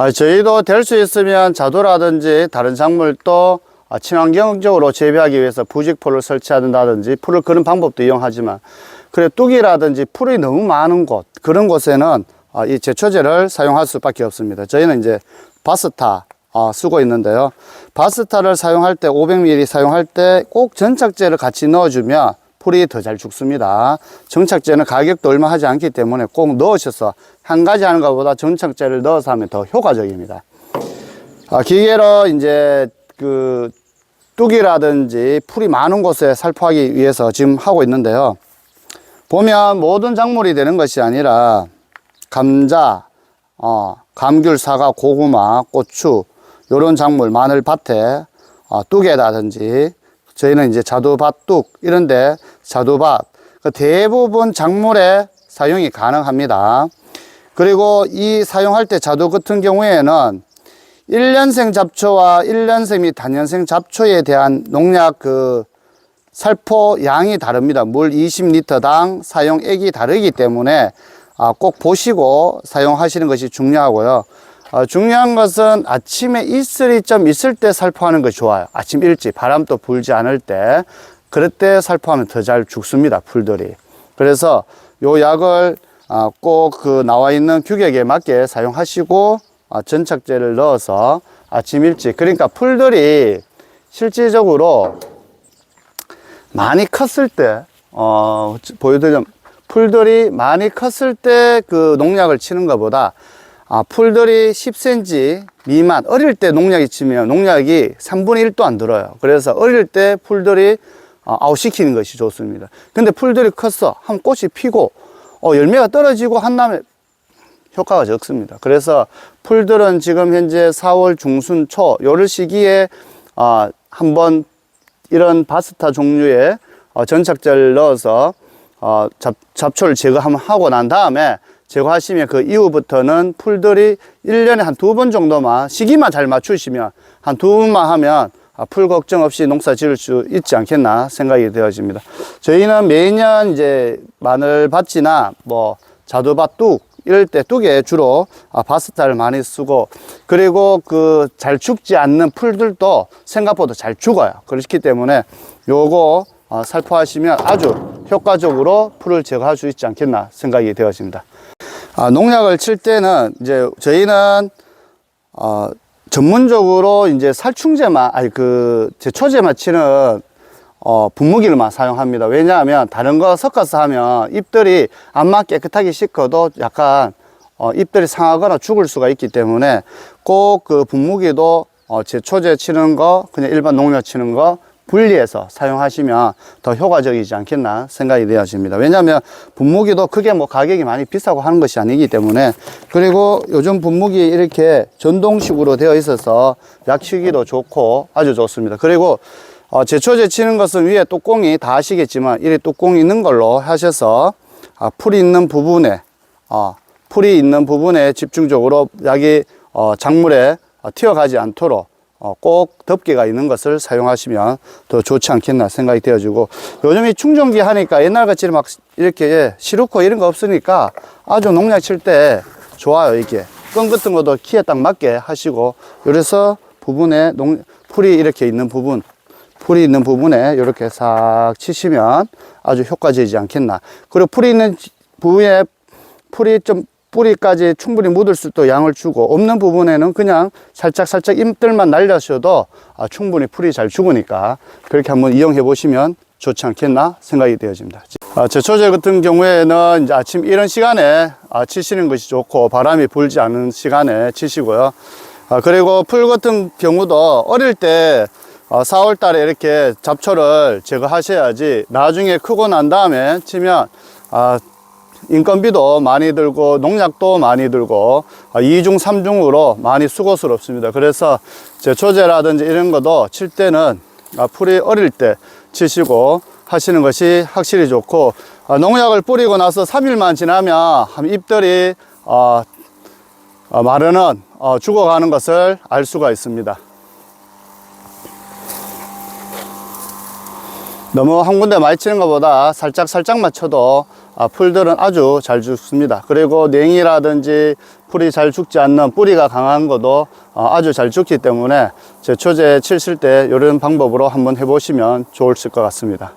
아, 저희도 될 수 있으면 자두라든지 다른 작물도 아, 친환경적으로 재배하기 위해서 부직포를 설치한다든지 풀을 그런 방법도 이용하지만 그래 뚝이라든지 풀이 너무 많은 곳 그런 곳에는 아, 이 제초제를 사용할 수밖에 없습니다. 저희는 이제 바스타 아, 쓰고 있는데요. 바스타를 사용할 때 500ml 사용할 때 꼭 전착제를 같이 넣어주면 풀이 더 잘 죽습니다. 정착제는 가격도 얼마 하지 않기 때문에 꼭 넣으셔서 한 가지 하는 것보다 정착제를 넣어서 하면 더 효과적입니다. 아, 기계로 이제 그 뚝이라든지 풀이 많은 곳에 살포하기 위해서 지금 하고 있는데요. 보면 모든 작물이 되는 것이 아니라 감자, 어, 감귤, 사과, 고구마, 고추 요런 작물 마늘밭에 어, 뚝에다든지 저희는 이제 자두밭 뚝 이런데 자두밭 그 대부분 작물에 사용이 가능합니다. 그리고 이 사용할 때 자두 같은 경우에는 1년생 잡초와 1년생 및 단년생 잡초에 대한 농약 그 살포 양이 다릅니다. 물 20리터당 사용액이 다르기 때문에 아, 꼭 보시고 사용하시는 것이 중요하고요. 어, 중요한 것은 아침에 이슬이 좀 있을 때 살포하는 것이 좋아요. 아침 일찍 바람도 불지 않을 때 그럴 때 살포하면 더 잘 죽습니다. 풀들이. 그래서 요 약을 아, 꼭그 나와 있는 규격에 맞게 사용하시고 아, 전착제를 넣어서 아침 일찍 그러니까 풀들이 실질적으로 많이 컸을 때, 어, 보여드리면, 풀들이 많이 컸을 때 그 농약을 치는 것보다, 아, 풀들이 10cm 미만, 어릴 때 농약이 치면 농약이 3분의 1도 안 들어요. 그래서 어릴 때 풀들이 어, 아웃시키는 것이 좋습니다. 근데 풀들이 컸어. 한 꽃이 피고, 어, 열매가 떨어지고 한 다음에 효과가 적습니다. 그래서 풀들은 지금 현재 4월 중순 초, 요럴 시기에, 어, 한번 이런 바스타 종류의 어, 전착제를 넣어서 어, 잡, 잡초를 제거하면 하고 난 다음에 제거하시면 그 이후부터는 풀들이 1년에 한 두 번 정도만 시기만 잘 맞추시면 한 두 번만 하면 아, 풀 걱정 없이 농사 지을 수 있지 않겠나 생각이 되어집니다. 저희는 매년 이제 마늘밭이나 뭐 자두밭 뚝 이럴 때 뚝에 주로 아, 바스타를 많이 쓰고 그리고 그 잘 죽지 않는 풀들도 생각보다 잘 죽어요. 그렇기 때문에 요거 어, 살포하시면 아주 효과적으로 풀을 제거할 수 있지 않겠나 생각이 되어집니다. 아, 농약을 칠 때는 이제 저희는 어, 전문적으로 이제 살충제만 아니 그 제초제만 치는 어, 분무기를만 사용합니다. 왜냐하면 다른 거 섞어서 하면 잎들이 암만 깨끗하게 씻어도 약간 어, 잎들이 상하거나 죽을 수가 있기 때문에 꼭 그 분무기도 어, 제초제 치는 거 그냥 일반 농약 치는 거 분리해서 사용하시면 더 효과적이지 않겠나 생각이 되어집니다. 왜냐하면 분무기도 크게 뭐 가격이 많이 비싸고 하는 것이 아니기 때문에 그리고 요즘 분무기 이렇게 전동식으로 되어 있어서 약치기도 좋고 아주 좋습니다. 그리고 어, 제초제 치는 것은 위에 뚜껑이 다 아시겠지만 이렇게 뚜껑 있는 걸로 하셔서 아, 풀이 있는 부분에 어, 풀이 있는 부분에 집중적으로 약이 어, 작물에 어, 튀어가지 않도록 어, 꼭 덮개가 있는 것을 사용하시면 더 좋지 않겠나 생각이 되어지고 요즘 이 충전기 하니까 옛날같이 막 이렇게 시루코 이런 거 없으니까 아주 농약 칠 때 좋아요 이게 끈 같은 것도 키에 딱 맞게 하시고 그래서 부분에 농, 풀이 이렇게 있는 부분 풀이 있는 부분에 이렇게 싹 치시면 아주 효과적이지 않겠나. 그리고 풀이 있는 부위에 풀이 좀 뿌리까지 충분히 묻을 수 있도록 양을 주고 없는 부분에는 그냥 살짝 살짝 잎들만 날려셔도 아, 충분히 풀이 잘 죽으니까 그렇게 한번 이용해 보시면 좋지 않겠나 생각이 되어집니다. 아, 제초제 같은 경우에는 이제 아침 이런 시간에 아, 치시는 것이 좋고 바람이 불지 않은 시간에 치시고요. 아, 그리고 풀 같은 경우도 어릴 때 어, 4월 달에 이렇게 잡초를 제거하셔야지 나중에 크고 난 다음에 치면 아, 인건비도 많이 들고 농약도 많이 들고 아, 2중 3중으로 많이 수고스럽습니다. 그래서 제초제라든지 이런 것도 칠 때는 아, 풀이 어릴 때 치시고 하시는 것이 확실히 좋고 아, 농약을 뿌리고 나서 3일만 지나면 한 잎들이 마르는 어, 죽어가는 것을 알 수가 있습니다. 너무 한 군데 많이 치는 것보다 살짝 살짝 맞춰도 아, 풀들은 아주 잘 죽습니다. 그리고 냉이라든지 풀이 잘 죽지 않는 뿌리가 강한 것도 어, 아주 잘 죽기 때문에 제초제 치실 때 이런 방법으로 한번 해보시면 좋을 것 같습니다.